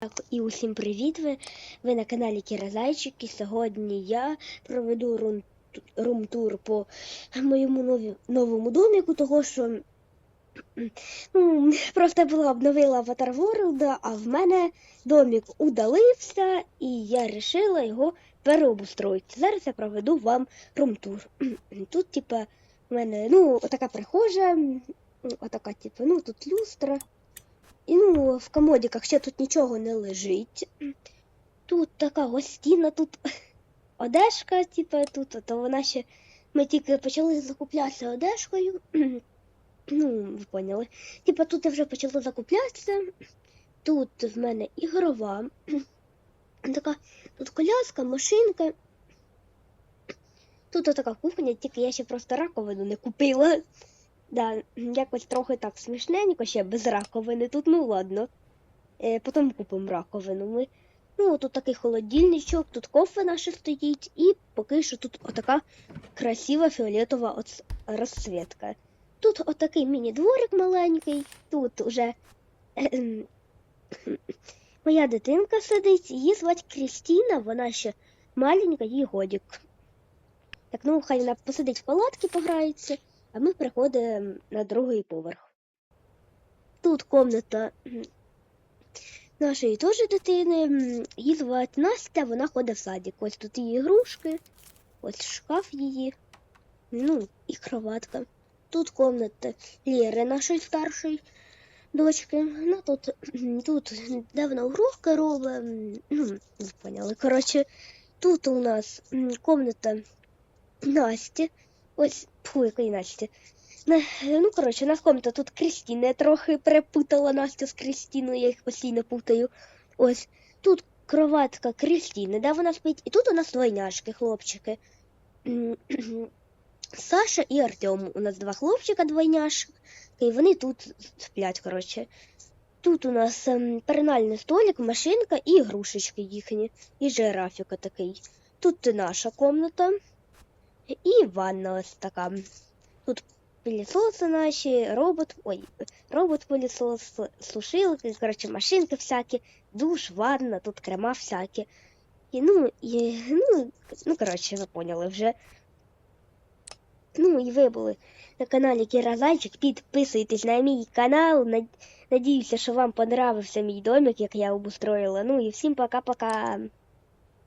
Так, і усім привіт! Ви, ви на каналі Кіра Зайчик, і сьогодні я проведу рум, рум-тур по моєму нові, новому доміку, того що ну, просто була обновила Avatar World, а в мене домік удалився, і я вирішила його переобустроїти. Зараз я проведу вам рум-тур. Тут, типа, в мене ну, отака прихожа, отака, типу, ну, тут люстра. І ну, в комодіках ще тут нічого не лежить. Тут така гостіна, тут одежка, типу, тут, то вона ще. Ми тільки почали закуплятися одежкою. Ну, ви поняли. Типа тут я вже почала закуплятися. Тут в мене ігрова. Така тут коляска, машинка. Тут така кухня, тільки я ще просто раковину не купила. Да, якось трохи так смішненько, ще без раковини. Тут, ну ладно. Е, потім купимо раковину. Ми. Ну, тут такий холодильничок, тут кофе наше стоїть, і поки що тут отака красива фіолетова оц... розцвітка. Тут отакий міні-дворик маленький, тут уже ем, моя дитинка сидить, її звати Крістіна, вона ще маленька, їй годік. Так, ну хай вона посидить в палатки, пограється а ми приходимо на другий поверх. Тут комната нашої теж дитини. Її звати Настя, вона ходить в садик. Ось тут її ігрушки, ось шкаф її, ну, і кроватка. Тут комната Лєри, нашої старшої дочки. Ну, тут, тут де вона уроки робить. Ну, поняли. Коротше, тут у нас комната Насті. Ось, фу, якої Насті. Не, Ну, коротше, нас комната тут Крістіна. Трохи перепутала Настю з Крістіною, я їх постійно путаю. Ось тут кроватка Крістіни, де вона спить. І тут у нас двойняшки, хлопчики. Саша і Артем. У нас два хлопчика двойняшки, і вони тут сплять, коротше. Тут у нас ем, перинальний столик, машинка і ігрушечки їхні, і жирафіка такий. Тут наша комната. І ванна ось така. Тут пилісоси наші, робот, ой, робот-пилісос, сушилки, коротше, машинки всякі, душ, ванна, тут крема всякі. І, ну, і, ну, ну, коротше, ви поняли вже. Ну, і ви були на каналі Кіразайчик. Підписуйтесь на мій канал. Над- Надіюся, що вам понравився мій домик, як я обустроїла. Ну і всім пока-пока.